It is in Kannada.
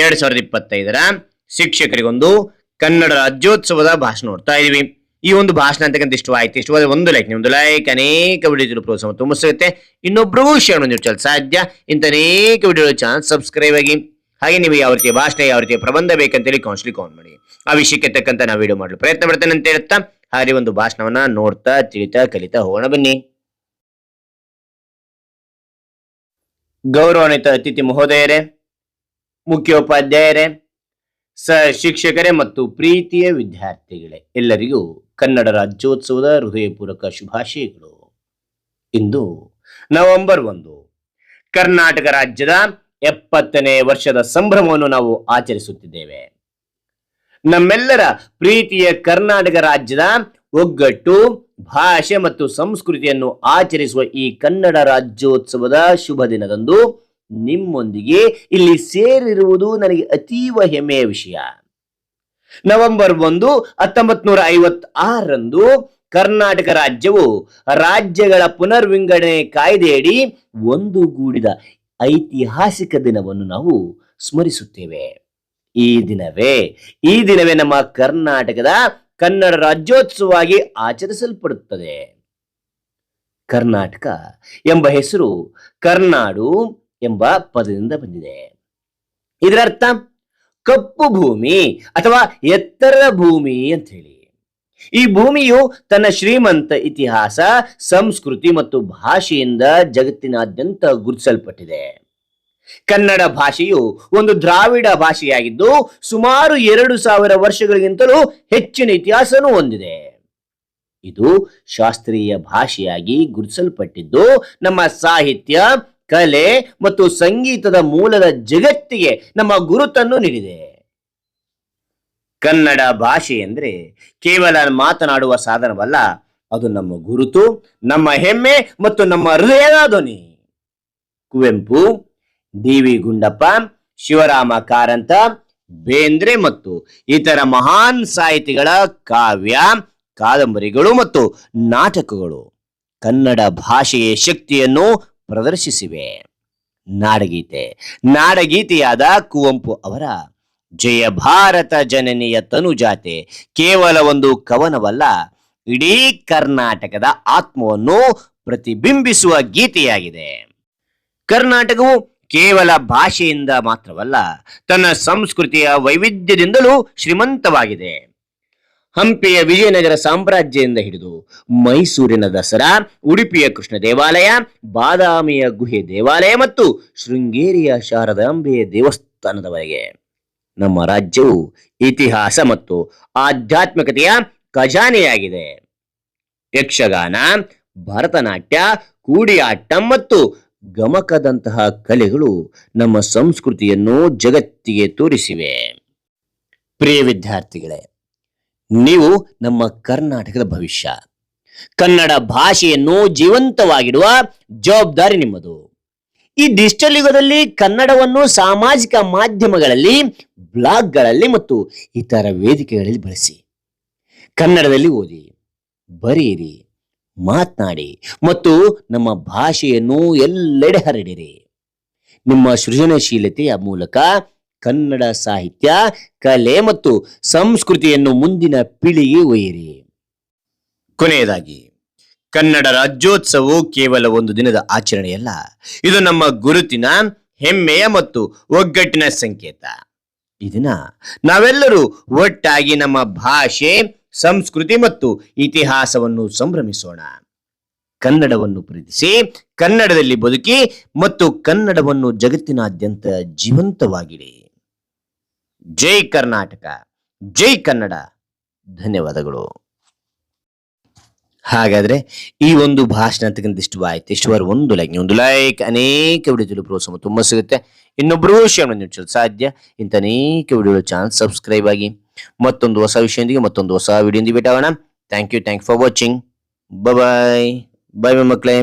ಎರಡ್ ಸಾವಿರದ ಇಪ್ಪತ್ತೈದರ ಶಿಕ್ಷಕರಿಗೊಂದು ಕನ್ನಡ ರಾಜ್ಯೋತ್ಸವದ ಭಾಷಣ ನೋಡ್ತಾ ಇದೀವಿ. ಈ ಒಂದು ಭಾಷಣ ಅಂತಕ್ಕಂಥ ಇಷ್ಟವಾಯ್ತು ಇಷ್ಟವಾದ ಒಂದು ಲೈಕ್ ನಿಮ್ದು ಲೈಕ್ ಅನೇಕ ವಿಡಿಯೋ ಪ್ರೋತ್ಸಾಹ ತುಂಬ ಸಿಗುತ್ತೆ. ಇನ್ನೊಬ್ರಿಗೂ ಶೇರ್ ಮಾಡಿ ನೀವು ಸಾಧ್ಯ. ಇಂಥ ಅನೇಕ ವಿಡಿಯೋ ಚಾನಲ್ ಸಬ್ಸ್ಕ್ರೈಬ್ ಆಗಿ. ಹಾಗೆ ನೀವು ಯಾವ ರೀತಿಯ ಭಾಷಣ, ಯಾವ ರೀತಿಯ ಪ್ರಬಂಧ ಬೇಕಂತೇಳಿ ಕಾನ್ಸ್ಲಿ ಕಾನ್ ಮಾಡಿ. ಆ ವಿಷಯಕ್ಕೆ ತಕ್ಕಂತ ನಾವು ವಿಡಿಯೋ ಮಾಡಲು ಪ್ರಯತ್ನ ಪಡ್ತೇನೆ ಅಂತ ಹೇಳ್ತಾ, ಹಾಗೆ ಒಂದು ಭಾಷಣವನ್ನ ನೋಡ್ತಾ, ತಿಳಿತಾ, ಕಲಿತಾ ಹೋಗೋಣ ಬನ್ನಿ. ಗೌರವಾನ್ವಿತ ಅತಿಥಿ ಮಹೋದಯರೇ ಮುಖ್ಯೋಪಾಧ್ಯಾಯರೇ, ಸ ಶಿಕ್ಷಕರೇ ಮತ್ತು ಪ್ರೀತಿಯ ವಿದ್ಯಾರ್ಥಿಗಳೇ, ಎಲ್ಲರಿಗೂ ಕನ್ನಡ ರಾಜ್ಯೋತ್ಸವದ ಹೃದಯಪೂರ್ವಕ ಶುಭಾಶಯಗಳು. ಇಂದು ನವೆಂಬರ್ ಒಂದು, ಕರ್ನಾಟಕ ರಾಜ್ಯದ ಎಪ್ಪತ್ತನೇ ವರ್ಷದ ಸಂಭ್ರಮವನ್ನು ನಾವು ಆಚರಿಸುತ್ತಿದ್ದೇವೆ. ನಮ್ಮೆಲ್ಲರ ಪ್ರೀತಿಯ ಕರ್ನಾಟಕ ರಾಜ್ಯದ ಒಗ್ಗಟ್ಟು, ಭಾಷೆ ಮತ್ತು ಸಂಸ್ಕೃತಿಯನ್ನು ಆಚರಿಸುವ ಈ ಕನ್ನಡ ರಾಜ್ಯೋತ್ಸವದ ಶುಭ ದಿನದಂದು ನಿಮ್ಮೊಂದಿಗೆ ಇಲ್ಲಿ ಸೇರಿರುವುದು ನನಗೆ ಅತೀವ ಹೆಮ್ಮೆಯ ವಿಷಯ. ನವೆಂಬರ್ ಒಂದು ಹತ್ತೊಂಬತ್ ನೂರ ಐವತ್ ಆರರಂದು ಕರ್ನಾಟಕ ರಾಜ್ಯವು ರಾಜ್ಯಗಳ ಪುನರ್ವಿಂಗಡಣೆ ಕಾಯ್ದೆಯಡಿ ಒಂದುಗೂಡಿದ ಐತಿಹಾಸಿಕ ದಿನವನ್ನು ನಾವು ಸ್ಮರಿಸುತ್ತೇವೆ. ಈ ದಿನವೇ ಈ ದಿನವೇ ನಮ್ಮ ಕರ್ನಾಟಕದ ಕನ್ನಡ ರಾಜ್ಯೋತ್ಸವವಾಗಿ ಆಚರಿಸಲ್ಪಡುತ್ತದೆ. ಕರ್ನಾಟಕ ಎಂಬ ಹೆಸರು ಕರ್ನಾಡು ಎಂಬ ಪದದಿಂದ ಬಂದಿದೆ. ಇದರರ್ಥ ಕಪ್ಪು ಭೂಮಿ ಅಥವಾ ಎತ್ತರದ ಭೂಮಿ ಅಂತ ಹೇಳಿ ಈ ಭೂಮಿಯು ತನ್ನ ಶ್ರೀಮಂತ ಇತಿಹಾಸ, ಸಂಸ್ಕೃತಿ ಮತ್ತು ಭಾಷೆಯಿಂದ ಜಗತ್ತಿನಾದ್ಯಂತ ಗುರುತಿಸಲ್ಪಟ್ಟಿದೆ. ಕನ್ನಡ ಭಾಷೆಯು ಒಂದು ದ್ರಾವಿಡ ಭಾಷೆಯಾಗಿದ್ದು ಸುಮಾರು ಎರಡು ಸಾವಿರ ವರ್ಷಗಳಿಗಿಂತಲೂ ಹೆಚ್ಚಿನ ಇತಿಹಾಸನೂ ಹೊಂದಿದೆ. ಇದು ಶಾಸ್ತ್ರೀಯ ಭಾಷೆಯಾಗಿ ಗುರುತಿಸಲ್ಪಟ್ಟಿದ್ದು ನಮ್ಮ ಸಾಹಿತ್ಯ ಕಲೆ ಮತ್ತು ಸಂಗೀತದ ಮೂಲದ ಜಗತ್ತಿಗೆ ನಮ್ಮ ಗುರುತನ್ನು ನೀಡಿದೆ. ಕನ್ನಡ ಭಾಷೆ ಎಂದರೆ ಕೇವಲ ಮಾತನಾಡುವ ಸಾಧನವಲ್ಲ, ಅದು ನಮ್ಮ ಗುರುತು, ನಮ್ಮ ಹೆಮ್ಮೆ ಮತ್ತು ನಮ್ಮ ಹೃದಯದ ಧ್ವನಿ. ಕುವೆಂಪು ಡಿ ವಿ ಗುಂಡಪ್ಪ, ಶಿವರಾಮ ಕಾರಂತ, ಬೇಂದ್ರೆ ಮತ್ತು ಇತರ ಮಹಾನ್ ಸಾಹಿತಿಗಳ ಕಾವ್ಯ, ಕಾದಂಬರಿಗಳು ಮತ್ತು ನಾಟಕಗಳು. ಕನ್ನಡ ಭಾಷೆಯ ಶಕ್ತಿಯನ್ನು ಪ್ರದರ್ಶಿಸಿವೆ. ನಾಡಗೀತೆ. ನಾಡಗೀತೆಯಾದ ಕುವೆಂಪು ಅವರ ಜಯ ಭಾರತ ಜನನಿಯ ತನುಜಾತೆ. ಕೇವಲ ಒಂದು ಕವನವಲ್ಲ, ಇಡೀ ಕರ್ನಾಟಕದ ಆತ್ಮವನ್ನು ಪ್ರತಿಬಿಂಬಿಸುವ ಗೀತೆಯಾಗಿದೆ. ಕರ್ನಾಟಕವು ಕೇವಲ ಭಾಷೆಯಿಂದ ಮಾತ್ರವಲ್ಲ, ತನ್ನ ಸಂಸ್ಕೃತಿಯ ವೈವಿಧ್ಯದಿಂದಲೂ ಶ್ರೀಮಂತವಾಗಿದೆ. ಹಂಪಿಯ ವಿಜಯನಗರ ಸಾಮ್ರಾಜ್ಯದಿಂದ ಹಿಡಿದು ಮೈಸೂರಿನ ದಸರಾ, ಉಡುಪಿಯ ಕೃಷ್ಣ ದೇವಾಲಯ, ಬಾದಾಮಿಯ ಗುಹೆ ದೇವಾಲಯ ಮತ್ತು ಶೃಂಗೇರಿಯ ಶಾರದಾಂಬೆಯ ದೇವಸ್ಥಾನದವರೆಗೆ. ನಮ್ಮ ರಾಜ್ಯವು ಇತಿಹಾಸ ಮತ್ತು ಆಧ್ಯಾತ್ಮಿಕತೆಯ ಖಜಾನೆಯಾಗಿದೆ. ಯಕ್ಷಗಾನ, ಭರತನಾಟ್ಯ, ಕೂಡಿಯಾಟ್ಟಂ ಮತ್ತು ಗಮಕದಂತಹ ಕಲೆಗಳು ನಮ್ಮ ಸಂಸ್ಕೃತಿಯನ್ನು ಜಗತ್ತಿಗೆ ತೋರಿಸಿವೆ. ಪ್ರಿಯ ವಿದ್ಯಾರ್ಥಿಗಳೇ ನೀವು ನಮ್ಮ ಕರ್ನಾಟಕದ ಭವಿಷ್ಯ. ಕನ್ನಡ ಭಾಷೆಯನ್ನು ಜೀವಂತವಾಗಿಡುವ ಜವಾಬ್ದಾರಿ ನಿಮ್ಮದು. ಈ ಡಿಜಿಟಲ್ ಯುಗದಲ್ಲಿ ಕನ್ನಡವನ್ನು ಸಾಮಾಜಿಕ ಮಾಧ್ಯಮಗಳಲ್ಲಿ, ಬ್ಲಾಗ್ಗಳಲ್ಲಿ ಮತ್ತು ಇತರ ವೇದಿಕೆಗಳಲ್ಲಿ ಬಳಸಿ. ಕನ್ನಡದಲ್ಲಿ ಓದಿ, ಬರೆಯಿರಿ, ಮಾತನಾಡಿ ಮತ್ತು ನಮ್ಮ ಭಾಷೆಯನ್ನು ಎಲ್ಲೆಡೆ ಹರಡಿರಿ. ನಿಮ್ಮ ಸೃಜನಶೀಲತೆಯ ಮೂಲಕ ಕನ್ನಡ ಸಾಹಿತ್ಯ, ಕಲೆ ಮತ್ತು ಸಂಸ್ಕೃತಿಯನ್ನು ಮುಂದಿನ ಪೀಳಿಗೆ ಒಯ್ಯಿರಿ. ಕೊನೆಯದಾಗಿ, ಕನ್ನಡ ರಾಜ್ಯೋತ್ಸವವು ಕೇವಲ ಒಂದು ದಿನದ ಆಚರಣೆಯಲ್ಲ, ಇದು ನಮ್ಮ ಗುರುತಿನ, ಹೆಮ್ಮೆಯ ಮತ್ತು ಒಗ್ಗಟ್ಟಿನ ಸಂಕೇತ. ಇದನ್ನ ನಾವೆಲ್ಲರೂ ಒಟ್ಟಾಗಿ ನಮ್ಮ ಭಾಷೆ, ಸಂಸ್ಕೃತಿ ಮತ್ತು ಇತಿಹಾಸವನ್ನು ಸಂಭ್ರಮಿಸೋಣ. ಕನ್ನಡವನ್ನು ಪ್ರೀತಿಸಿ, ಕನ್ನಡದಲ್ಲಿ ಬದುಕಿ ಮತ್ತು ಕನ್ನಡವನ್ನು ಜಗತ್ತಿನಾದ್ಯಂತ ಜೀವಂತವಾಗಿಡಿ ಜೈ ಕರ್ನಾಟಕ, ಜೈ ಕನ್ನಡ. ಧನ್ಯವಾದಗಳು. ಹಾಗಾದ್ರೆ ಈ ಒಂದು ಭಾಷಣ ಅಂತಕ್ಕಂಥ ಇಷ್ಟವಾಯ್ತು. ಇಷ್ಟವಾರ ಒಂದು ಲೈಕ್ ಒಂದು ಲೈಕ್ ಅನೇಕ ವಿಡಿಯೋದಲ್ಲಿ ಪ್ರೋತ್ಸಾಹ ತುಂಬ ಸಿಗುತ್ತೆ. ಇನ್ನೊಬ್ಬರು ನೀವು ಸಾಧ್ಯ. ಇಂಥ ಅನೇಕ ವಿಡಿಯೋಗಳು ಚಾನಲ್ ಸಬ್ಸ್ಕ್ರೈಬ್ ಆಗಿ ಮತ್ತೊಂದು ಹೊಸ ವಿಷಯದೊಂದಿಗೆ ಮತ್ತೊಂದು ಹೊಸ ವಿಡಿಯೋದಿಂದ ಭೇಟಾಗೋಣ thank you thank for watching bye bye ಮಕ್ಕಳೇ.